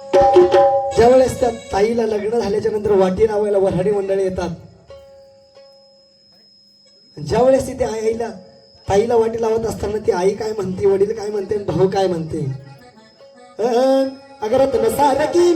ज्यावेळेस त्या ताईला लग्न झाल्याच्यानंतर वाटी लावायला वऱ्हाडी मंडळी येतात. ज्यावेळेस तिथे आईला ताईला वाटी लावत असताना ती आई काय म्हणते वडील काय म्हणते आणि भाऊ काय म्हणते? अं, अगं रत्न सारकी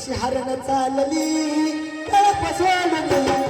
कशी हरण चालली. कळप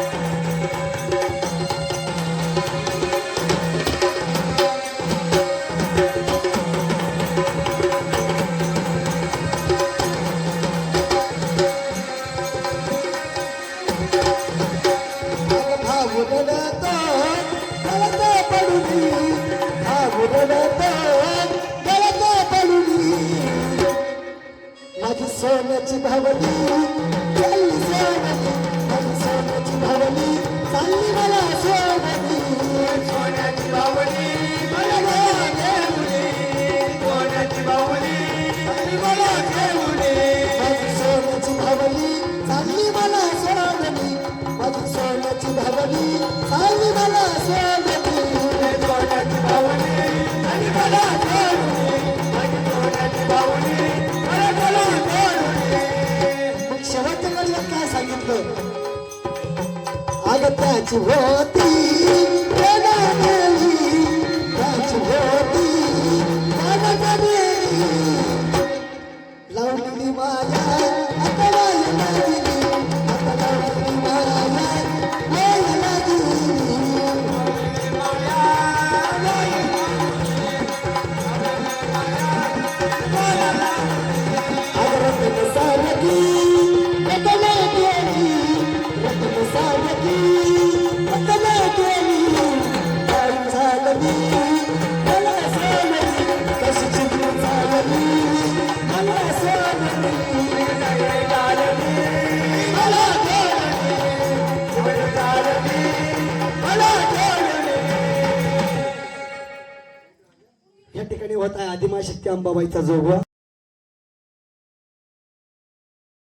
माझी सोन्याची भावली चालली सोनली माझी सोन्याची भावली चालली मला सोनली सोन्याची भावली मला घेऊन सोन्याची भावली मला घेऊन माझी सोन्याची भावली त्याची होती त्याची होती लावली गेली ठिकाणी होत आहे. आदिमाशक्ती अंबाबाईचा जोगवा.